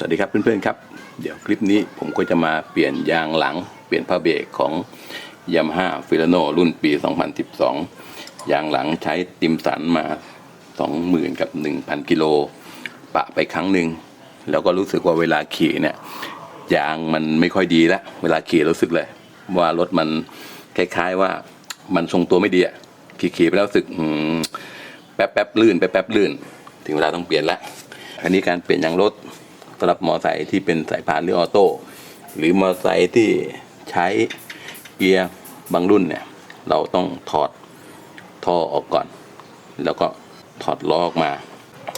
สวัสดีครับเพื่อนๆครับ เดี๋ยวคลิปนี้ผมก็จะมาเปลี่ยนยางหลัง เปลี่ยนผ้าเบรกของยามาฮ่าฟิลโนรุ่นปี 2012 ยางหลังใช้ติมสันมา 20,000 กับ 1,000 กิโล ปะไปครั้งหนึ่ง แล้วก็รู้สึกว่าเวลาขี่เนี่ย ยางมันไม่ค่อยดีแล้ว เวลาขี่รู้สึกเลย ว่ารถมันคล้ายๆว่ามันทรงตัวไม่ดีอะขี่ๆไปแล้วรู้สึกแป๊บๆลื่นแป๊บๆลื่น ถึงเวลาต้องเปลี่ยนละอันนี้การเปลี่ยนยางรถ สำหรับมอไซค์ที่เป็นสายพานหรือออโต้หรือมอไซค์ที่ใช้เกียร์บางรุ่นเนี่ย เราต้องถอดท่อออกก่อน แล้วก็ถอดล้อออกมา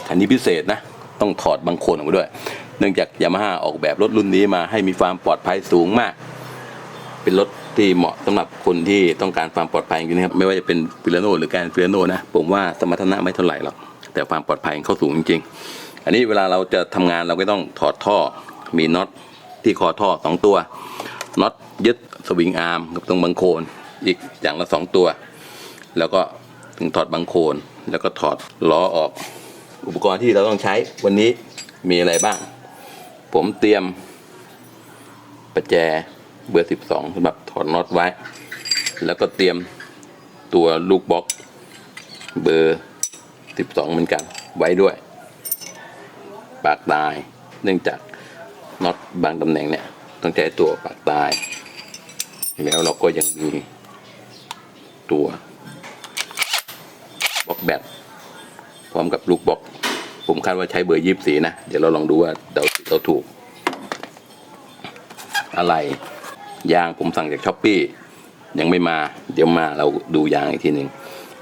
อันนี้พิเศษนะ ต้องถอดบางโคนออกมาด้วย เนื่องจากยามาฮ่าออกแบบรถรุ่นนี้มาให้มีความปลอดภัยสูงมาก เป็นรถที่เหมาะสำหรับคนที่ต้องการความปลอดภัยจริงนะครับ ไม่ว่าจะเป็นฟิลโนหรือการฟิลโนนะ ผมว่าสมรรถนะไม่เท่าไหร่หรอก แต่ความปลอดภัยเขาสูงจริง อันนี้เวลาเราจะทำงานเราก็ต้องถอดท่อมีน็อตที่คอท่อสองตัวน็อตยึดสวิงอาร์มกับตรงบังโคนอีกอย่างละสองตัว แล้วก็ถึงถอดบังโคน แล้วก็ถอดล้อออก อุปกรณ์ที่เราต้องใช้วันนี้มีอะไรบ้าง ผมเตรียมประแจเบอร์ 12สำหรับถอดน็อตไว้ แล้วก็เตรียมตัวลูกบล็อกเบอร์ 12 เหมือนกันไว้ด้วย ปากตาย เนื่องจากน็อตบางตำแหน่งเนี่ยต้องใช้ตัวปากตาย แล้วเราก็ยังมีตัวบล็อกแบตพร้อมกับลูกบล็อก ผมคาดว่าใช้เบอร์24นะ เดี๋ยวเราลองดูว่าเราเราถูก อะไรยางผมสั่งจากช้อปปี้ยังไม่มา เดี๋ยวมาเราดูยางอีกทีหนึ่ง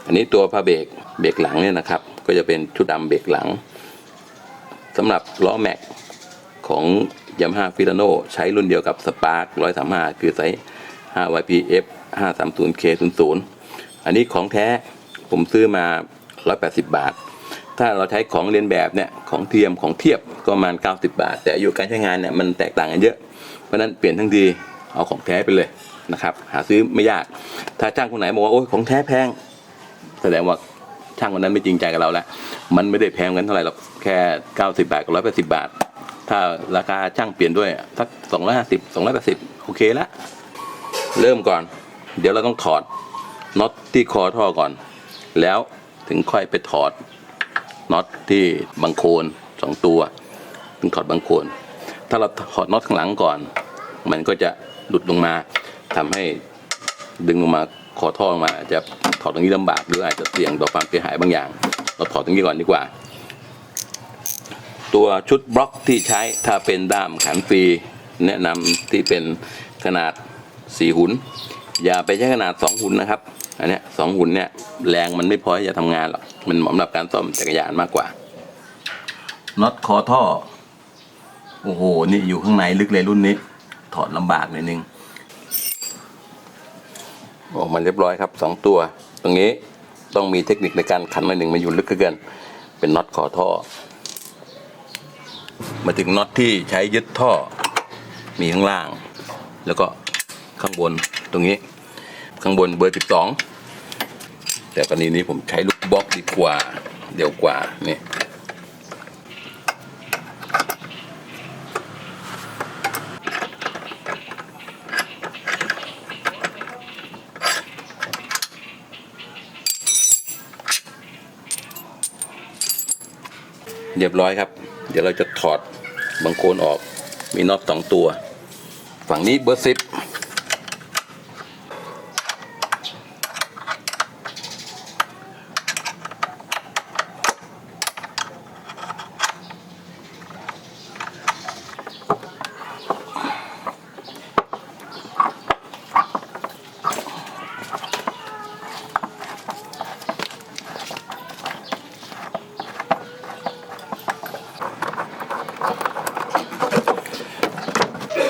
อันนี้ตัวผ้าเบรกเบรกหลังเนี่ยนะครับ ก็จะเป็นชุดดำเบรกหลัง สำหรับล้อแม็กของยามาฮ่าฟิลโนใช้รุ่นเดียวกับสปาร์ค135คือไซส์ 5YPF 530K00 อันนี้ของแท้ผมซื้อมา 180 บาท ถ้าเราใช้ของเรียนแบบเนี่ยของเทียมของเทียบก็ประมาณ 90 บาท แต่อายุการใช้งานเนี่ยมันแตกต่างกันเยอะ เพราะฉะนั้นเปลี่ยนทั้งทีเอาของแท้ไปเลยนะครับ หาซื้อไม่ยาก ถ้าช่างคนไหนบอกว่าโอ้ยของแท้แพง แสดงว่าช่างคนนั้นไม่จริงใจกับเราแล้วมันไม่ได้แพงกันเท่าไหร่หรอก แค่90บาทกับ180บาท ถ้าราคาช่างเปลี่ยนด้วยสัก250 280โอเคละเริ่มก่อน เดี๋ยวเราต้องถอดน็อตที่คอท่อก่อน แล้วถึงค่อยไปถอดน็อตที่บังโคนสองตัวถึงถอดบังโคน ถ้าเราถอดน็อตข้างหลังก่อน มันก็จะหลุดลงมาทำให้ดึงลงมาคอท่อลงมาจจะถอดตรงนี้ลำบากหรืออาจจะเสี่ยงต่อความเสียหายบางอย่าง เราถอดตรงนี้ก่อนดีกว่า ตัวชุดบล็อกที่ใช้ถ้าเป็นด้ามขันฟรีแนะนำที่เป็นขนาด 4 หุ่นอย่าไปใช้ขนาด 2 หุ่นนะครับ อันเนี้ยสองหุ่นเนี่ยแรงมันไม่พอที่จะทำงานหรอก มันเหมาะสำหรับการซ่อมจักรยานมากกว่าน็อตคอท่อ โอ้โห นี่อยู่ข้างในลึกเลยรุ่นนี้ ถอดลำบากหน่อยนึงออกมาเรียบร้อยครับสองตัว ตรงนี้ต้องมีเทคนิคในการขันหน่อยหนึ่งมันอยู่ลึกเกิน เป็นน็อตคอท่อ มาถึงน็อตที่ใช้ยึดท่อมีข้างล่าง แล้วก็ข้างบนตรงนี้ ข้างบนเบอร์ 12 แต่กรณีนี้ผมใช้ลูกบล็อกดีกว่าเดี๋ยวกว่านี่เรียบร้อยครับ เดี๋ยวเราจะถอด บางโคนออกมีน็อตสองตัว ฝั่งนี้เบอร์สิบ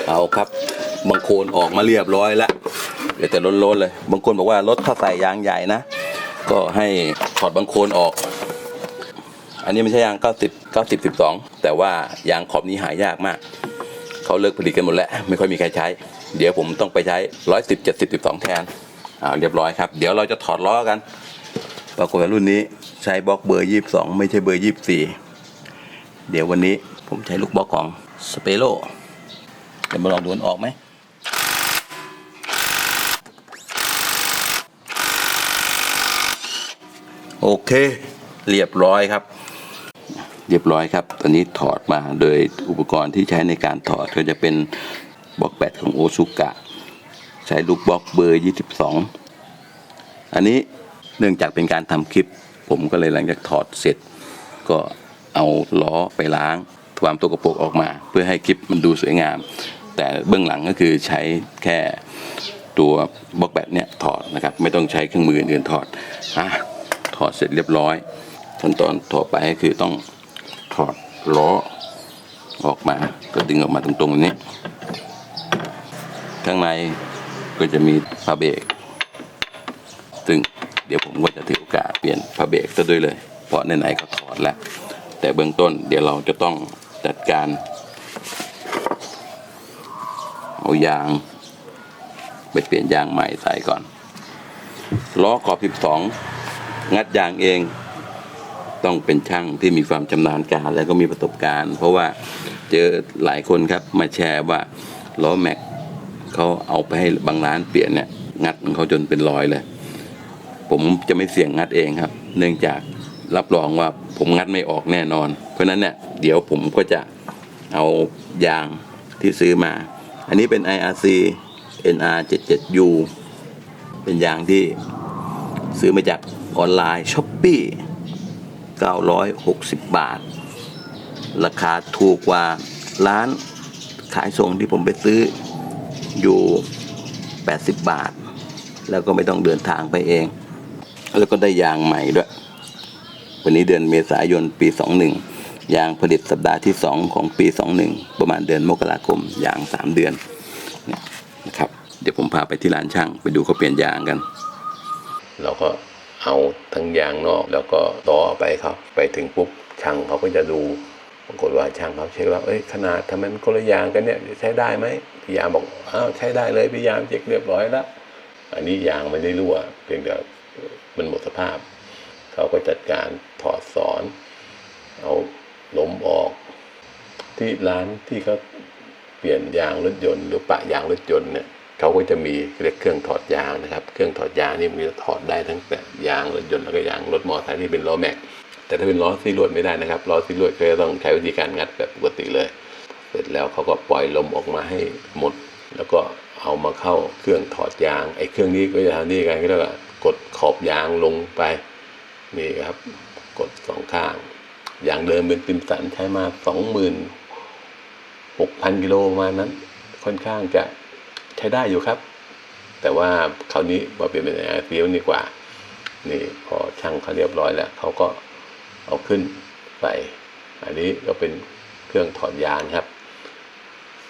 เอาครับ บางโคน ออกมาเรียบร้อยแล้วเหลือแต่ล้นๆเลย บางคนบอกว่ารถถ้าใส่ยางใหญ่นะ ก็ให้ถอดบางโคนออก อันนี้ไม่ใช่ยาง 90 90 12 แต่ว่ายางขอบนี้หายากมาก เขาเลิกผลิตกันหมดแล้ว ไม่ค่อยมีใครใช้ เดี๋ยวผมต้องไปใช้ 110 70 12 แทนอ่าเรียบร้อยครับ เดี๋ยวเราจะถอดล้อกัน ปรากฏว่ารุ่นนี้ใช้บล็อกเบอร์ 22 ไม่ใช่เบอร์ 24 เดี๋ยววันนี้ผมใช้ลูกบล็อกของสเปโร่จะมาลองดูนออกไหม โอเค เรียบร้อยครับ เรียบร้อยครับ ตอนนี้ถอดมาโดยอุปกรณ์ที่ใช้ในการถอดก็จะเป็นบล็อกแบตของโอซุกะ ใช้ลูกบล็อกเบอร์ 22 อันนี้เนื่องจากเป็นการทำคลิป ผมก็เลยหลังจากถอดเสร็จ ก็เอาล้อไปล้างความตัวกระโปรงออกมา เพื่อให้คลิปมันดูสวยงาม แต่เบื้องหลังก็คือใช้แค่ตัวบล็อกแบตเนี่ยถอดนะครับ ไม่ต้องใช้เครื่องมืออื่นๆถอดอะ อดเสร็จเรียบร้อย ขั้นตอนต่อไปก็คือต้องถอดล้อออกมาก็ดึงออกมาตรงๆนี้ ข้างในก็จะมีผ้าเบรกซึ่งเดี๋ยวผมก็จะถือโอกาสเปลี่ยนผ้าเบรกซะด้วยเลย เพราะไหนๆก็ถอดแล้ว แต่เบื้องต้นเดี๋ยวเราจะต้องจัดการ เอายาง ไปเปลี่ยนยางใหม่ใส่ก่อนล้อขอบ 12 งัดยางเองต้องเป็นช่างที่มีความชำนาญการและก็มีประสบการณ์ เพราะว่าเจอหลายคนครับมาแชร์ว่าล้อแม็กเขาเอาไปให้บางร้านเปลี่ยนเนี่ยงัดของเขาจนเป็นรอยเลย ผมจะไม่เสี่ยงงัดเองครับ เนื่องจากรับรองว่าผมงัดไม่ออกแน่นอน เพราะฉะนั้นเนี่ยเดี๋ยวผมก็จะเอายางที่ซื้อมา อันนี้เป็น IRC NR 77U เป็นยางที่ ซื้อมาจากออนไลน์ช้อปปี้960 บาท ราคาถูกกว่าร้านขายส่งที่ผมไปซื้ออยู่ 80 บาท แล้วก็ไม่ต้องเดินทางไปเอง แล้วก็ได้ยางใหม่ด้วย วันนี้เดือนเมษายนปี 21 ยางผลิตสัปดาห์ที่ 2 ของปี 21 ประมาณเดือนมกราคมยาง 3 เดือนนะครับ เดี๋ยวผมพาไปที่ร้านช่างไปดูเขาเปลี่ยนยางกัน เราก็เอาทั้งยางนอก แล้วก็ต่อไปครับ ไปถึงปุ๊บช่างเขาก็จะดูปรากฏว่าช่างเขาเช็คว่าเอ้ยขนาดทำไมมันคนละยางกันเนี่ยใช้ได้ไหมพี่ยามบอกอ้าวใช้ได้เลยพี่ยามเช็คเรียบร้อยแล้วอันนี้ยางไม่ได้รั่วเพียงแต่มันหมดสภาพ เขาก็จัดการถอดสอน เอาลมออก ที่ร้านที่เขาเปลี่ยนยางรถยนต์ หรือปะยางรถยนต์เนี่ย เขาก็จะมีเรียกเครื่องถอดยางนะครับ เครื่องถอดยางนี่มันจะถอดได้ทั้งแต่ยางรถยนต์แล้วก็ยางรถมอเตอร์ไซค์ที่เป็นล้อแม็ก แต่ถ้าเป็นล้อซีรวดไม่ได้นะครับล้อซีรวดก็จะต้องใช้วิธีการงัดแบบปกติเลย เสร็จแล้วเขาก็ปล่อยลมออกมาให้หมด แล้วก็เอามาเข้าเครื่องถอดยาง ไอ้เครื่องนี้ก็จะทำนี่กันก็เรียกว่ากดขอบยางลงไปนี่ครับ กดสองข้าง อย่างเดิมเป็นติมสันใช้มาสองหมื่นหกพันกิโลประมาณนั้น ค่อนข้างจะ ใช้ได้อยู่ครับ แต่ว่าคราวนี้มาเปลี่ยนเป็นไอเฟียวดีกว่านี่พอช่างเขาเรียบร้อยแล้วเขาก็เอาขึ้นไป อันนี้ก็เป็นเครื่องถอดยางครับ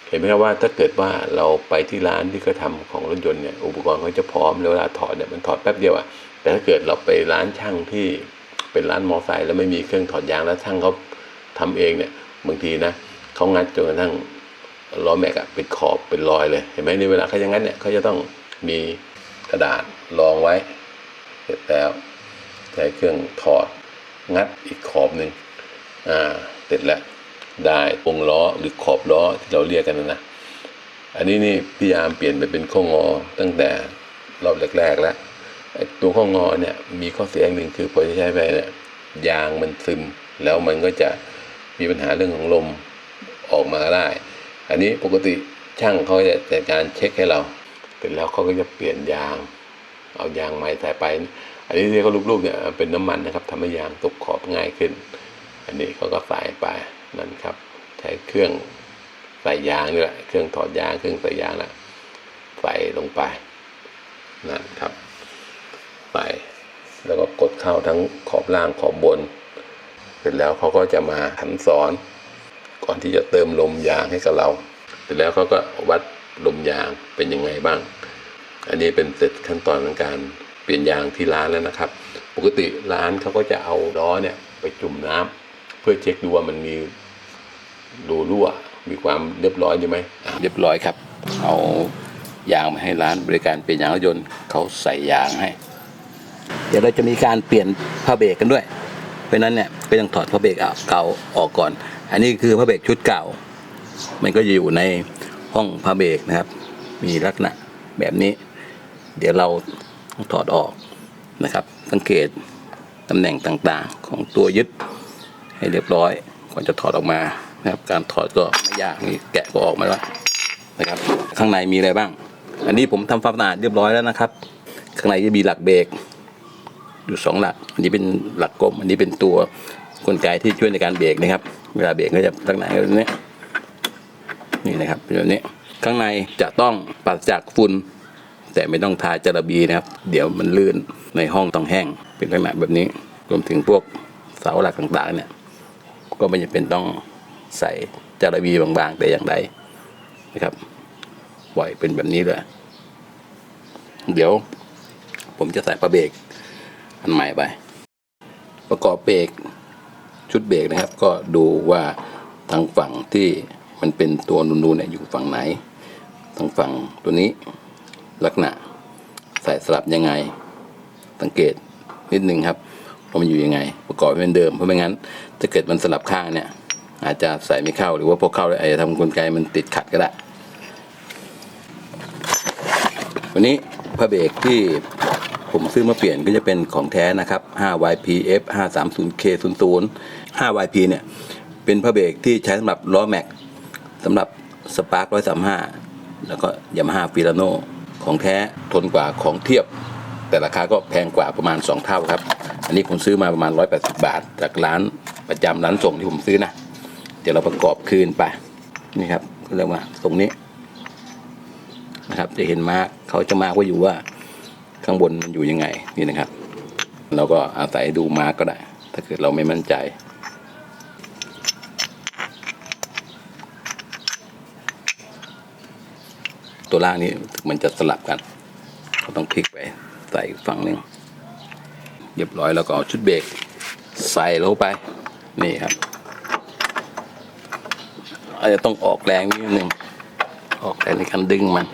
เห็นไหมครับว่าถ้าเกิดว่าเราไปที่ร้านที่เขาทำของรถยนต์เนี่ยอุปกรณ์เขาจะพร้อมแล้วเวลาถอดเนี่ยมันถอดแป๊บเดียวอะแต่ถ้าเกิดเราไปร้านช่างที่เป็นร้านมอไซค์แล้วไม่มีเครื่องถอดยางแล้วช่างเขาทำเองเนี่ยบางทีนะเขางัดจนกระทั่ง ล้อแม็กอะเป็นขอบเป็นรอยเลยเห็นไหมในเวลาเขาอย่างนั้นเนี่ยเขาจะต้องมีกระดาษรองไว้เสร็จแล้วใช้เครื่องถอดงัดอีกขอบหนึ่งอ่าเสร็จแล้วได้วงล้อหรือขอบล้อที่เราเรียกกันนะนะอันนี้นี่พยายามเปลี่ยนไปเป็นข้องอตั้งแต่รอบแรกๆแล้วตัวข้องอเนี่ยมีข้อเสียอย่างหนึ่งคือพอใช้ไปเนี่ยยางมันซึม แล้วมันก็จะมีปัญหาเรื่องของลมออกมาได้ อันนี้ปกติช่างเขาจะจัดการเช็คให้เราเสร็จแล้วเขาก็จะเปลี่ยนยาง เอายางใหม่ใส่ไป อันนี้ที่เขาลูกๆเนี่ยเป็นน้ำมันนะครับทำให้ยางตกขอบง่ายขึ้น อันนี้เขาก็ใส่ไปนั่นครับ ใช้เครื่องใส่ยางนี่แหละเครื่องถอดยางเครื่องใส่ยางนะใส่ลงไปนั่นครับไปแล้วก็กดเข้าทั้งขอบล่างขอบบน เสร็จแล้วเขาก็จะมาหันสอน ก่อนที่จะเติมลมยางให้กับเรา เสร็จแล้วเขาก็วัดลมยางเป็นยังไงบ้าง อันนี้เป็นเสร็จขั้นตอนของการเปลี่ยนยางที่ร้านแล้วนะครับ ปกติร้านเขาก็จะเอาล้อเนี่ยไปจุ่มน้ำเพื่อเช็คดูว่ามันมีรูรั่ว มีความเรียบร้อยดีไหมเรียบร้อยครับ เอายางมาให้ร้านบริการเปลี่ยนยางรถยนต์เขาใส่ยางให้ เดี๋ยวเราจะมีการเปลี่ยนผ้าเบรกกันด้วยเพราะนั้นเนี่ยก็ต้องถอดผ้าเบรกเอาเก่าออกก่อน อันนี้คือพระเบรกชุดเก่า มันก็จะอยู่ในห้องพระเบรกนะครับ มีลักษณะแบบนี้ เดี๋ยวเราถอดออกนะครับ สังเกตตำแหน่งต่างๆ ของตัวยึดให้เรียบร้อยก่อนจะถอดออกมานะครับ การถอดก็ไม่ยากนี่แกะก็ออกมาแล้วนะครับ ข้างในมีอะไรบ้าง อันนี้ผมทำความสะอาดเรียบร้อยแล้วนะครับ ข้างในจะมีหลักเบรกอยู่สองหลัก อันนี้เป็นหลักกลม อันนี้เป็นตัวกลไกที่ช่วยในการเบรกนะครับ เวลาเบรกก็จะลักษณะแบบนี้นี่นะครับแบบนี้ข้างในจะต้องปราศจากฝุ่นแต่ไม่ต้องทาจาระบีนะครับ เดี๋ยวมันลื่นในห้องต้องแห้ง เป็นลักษณะแบบนี้รวมถึงพวกเสาหลักต่างๆ เนี่ย ก็ไม่จำเป็นต้องใส่จาระบีบางๆ แต่อย่างใดนะครับปล่อยเป็นแบบนี้เลยเดี๋ยว ผมจะใส่ปลาเบรกอันใหม่ไป ประกอบเบรก ชุดเบรกนะครับ ก็ดูว่าทางฝั่งที่มันเป็นตัวนูนๆเนี่ยอยู่ฝั่งไหน ทางฝั่งตัวนี้ลักษณะใส่สลับยังไง สังเกตนิดนึงครับว่ามันอยู่ยังไง ประกอบเป็นเดิมเพราะไม่งั้นถ้าเกิดมันสลับข้างเนี่ย อาจจะใส่ไม่เข้าหรือว่าพอเข้าแล้วอาจจะทำกลไกมันติดขัดก็ได้วันนี้พระเบรกที่ผมซื้อมาเปลี่ยนก็จะเป็นของแท้นะครับ 5YPF 530K00 5YP เนี่ยเป็นพระเบรกที่ใช้สำหรับล้อแม็กสำหรับสปาร์ค135แล้วก็ยามาฮ่าฟิลาโนของแท้ทนกว่าของเทียบ แต่ราคาก็แพงกว่าประมาณ 2 เท่าครับ อันนี้ผมซื้อมาประมาณ 180 บาท จากร้านประจำร้านส่งที่ผมซื้อนะ เดี๋ยวเราประกอบคืนไปนี่ครับเขาเรียกว่าตรงนี้นะครับจะเห็นมาร์กเขาจะมาร์กไว้อยู่ว่าข้างบนมันอยู่ยังไงนี่นะครับ เราก็อาศัยดูมาร์กก็ได้ ถ้าเกิดเราไม่มั่นใจ ตัวล่างนี้มันจะสลับกันเราต้องพลิกไปใส่ฝั่งหนึ่งเรียบร้อยแล้วก็เอาชุดเบรกใส่ลงไป นี่ครับอาจจะต้องออกแรงนิดนึงออกแรงในการดึงมัน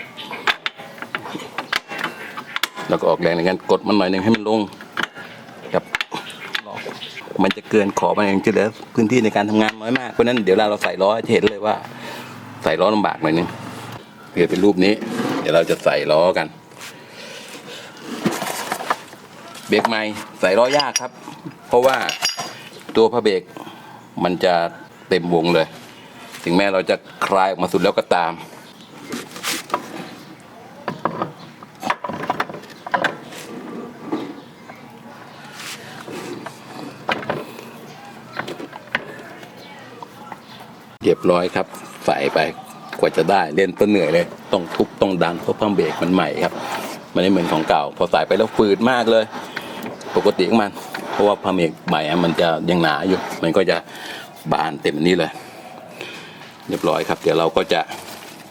แล้วก็ออกแรงในการกดมันหน่อยหนึงให้มันลงครับมันจะเกินขอบมันเองจะเหลือพื้นที่ในการทำงานน้อยมากเพราะนั้นเดี๋ยวเวลาเราใส่ล้อจะเห็นเลยว่า ใส่ล้อลำบากหน่อยนึง เพื่อเป็นรูปนี้ เดี๋ยวเราจะใส่ล้อกัน เบรกใหม่ใส่ล้อยากครับ เพราะว่าตัวพระเบรกมันจะเต็มวงเลย ถึงแม้เราจะคลายออกมาสุดแล้วก็ตามเรียบร้อยครับ ใส่ไป กว่าจะได้เล่นต้นเหนื่อยเลย ต้องทุบต้องดันเพราะพัมเบรกมันใหม่ครับ มันไม่เหมือนของเก่า พอใส่ไปแล้วฝืดมากเลย ปกติของมัน เพราะว่าพัมเบรกใหม่มันจะยังหนาอยู่ มันก็จะบานเต็มนี้เลย เรียบร้อยครับ เดี๋ยวเราก็จะ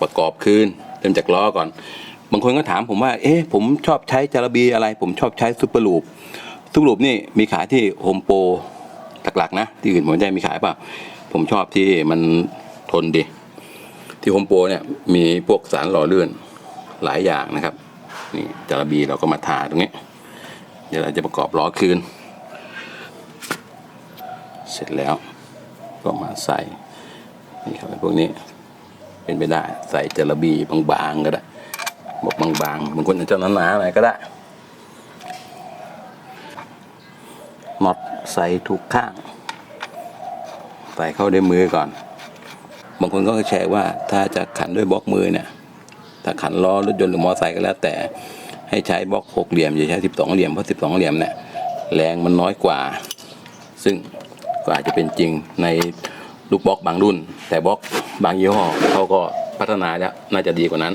ประกอบคืนเริ่มจากล้อก่อน บางคนก็ถามผมว่า เอ๊ะผมชอบใช้จาระบีอะไร ผมชอบใช้ซูเปอร์ลูปซูเปอร์ลูปนี่มีขายที่โฮมโปรหลักๆนะ ที่อื่นผมไม่ได้มีขายเปล่าผมชอบที่มันทนดี ที่โฮมโปรเนี่ยมีพวกสารหล่อเลื่อนหลายอย่างนะครับนี่จาระบีเราก็มาทาตรงนี้ เดี๋ยวเราจะประกอบล้อคืน เสร็จแล้วก็มาใส่นี่ครับพวกนี้เป็นไปได้ใส่จาระบีบางๆก็ได้บอกบางๆบางคนอาจจะหนาๆหน่อยก็ได้น็อตใส่ถูกข้าง ใส่เข้าด้วยมือก่อน บางคนก็แชร์ว่าถ้าจะขันด้วยบล็อกมือเนี่ยถ้าขันล้อรถยนต์หรือมอเตอร์ไซค์ก็แล้วแต่ให้ใช้บล็อกหกเหลี่ยมอย่าใช้สิบสองเหลี่ยมเพราะสิบสองเหลี่ยมเนี่ยแรงมันน้อยกว่า ซึ่งก็อาจจะเป็นจริงในลูกบล็อกบางรุ่น แต่บล็อกบางยี่ห้อเขาก็พัฒนาแล้วน่าจะดีกว่านั้น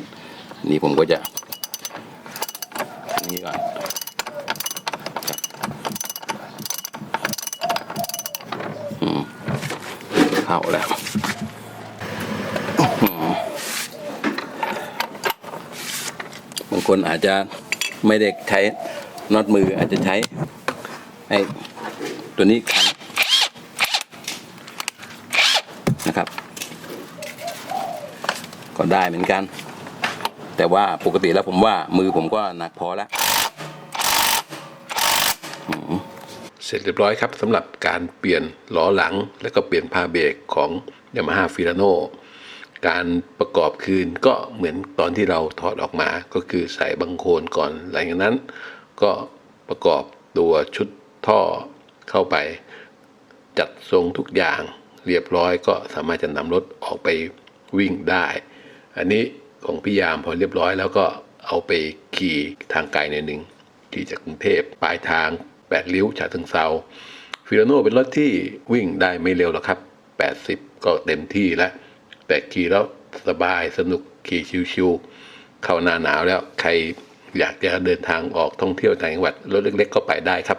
นี่ผมก็จะนนี้ก่อนเข้าแล้ว บาง คนอาจจะไม่ได้ใช้น็อตมืออาจจะใช้ไอ้ตัวนี้ขันนะครับ ก็ได้เหมือนกัน แต่ว่าปกติแล้วผมว่ามือผมก็หนักพอแล้วเสร็จเรียบร้อยครับสำหรับการเปลี่ยนล้อหลังและก็เปลี่ยนพาเบรกของ Yamaha f i l a n o การประกอบคืนก็เหมือนตอนที่เราถอดออกมา ก็คือใส่บังโคลนก่อนหลังจากนั้น ก็ประกอบตัวชุดท่อเข้าไป จัดทรงทุกอย่างเรียบร้อยก็สามารถจะนำรถออกไปวิ่งได้ อันนี้ของพี่ยามพอเรียบร้อยแล้วก็เอาไปขี่ทางไกลหน่อยหนึ่งขี่จากกรุงเทพปลายทาง 8 ริ้วฉะเชิงเซาฟิโลโนเป็นรถที่วิ่งได้ไม่เร็วหรอกครับ 80 ก็เต็มที่แล้ว แต่ขี่แล้วสบายสนุกขี่ชิวๆเข้าหน้าหนาวแล้วใครอยากจะเดินทางออกท่องเที่ยวต่างจังหวัดรถเล็กๆก็ไปได้ครับ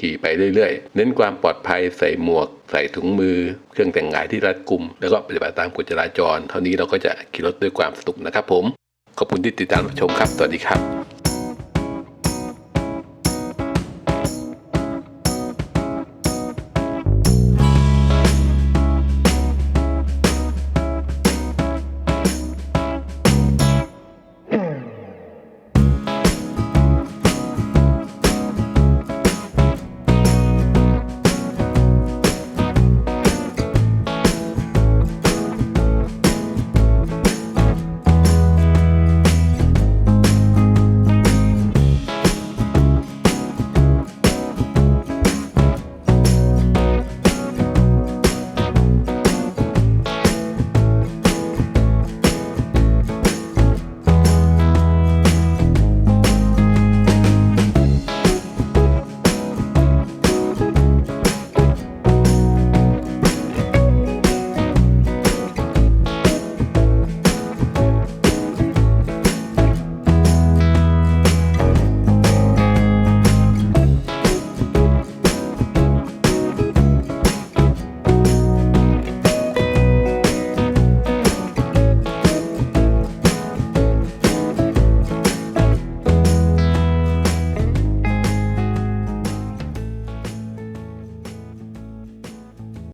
ขี่ไปเรื่อยๆ เน้นความปลอดภัยใส่หมวก ใส่ถุงมือ เครื่องแต่งกายที่รัดกุม แล้วก็ปฏิบัติตามกฎจราจร เท่านี้เราก็จะขี่รถด้วยความสนุกนะครับผม ขอบคุณที่ติดตามรับชมครับ สวัสดีครับ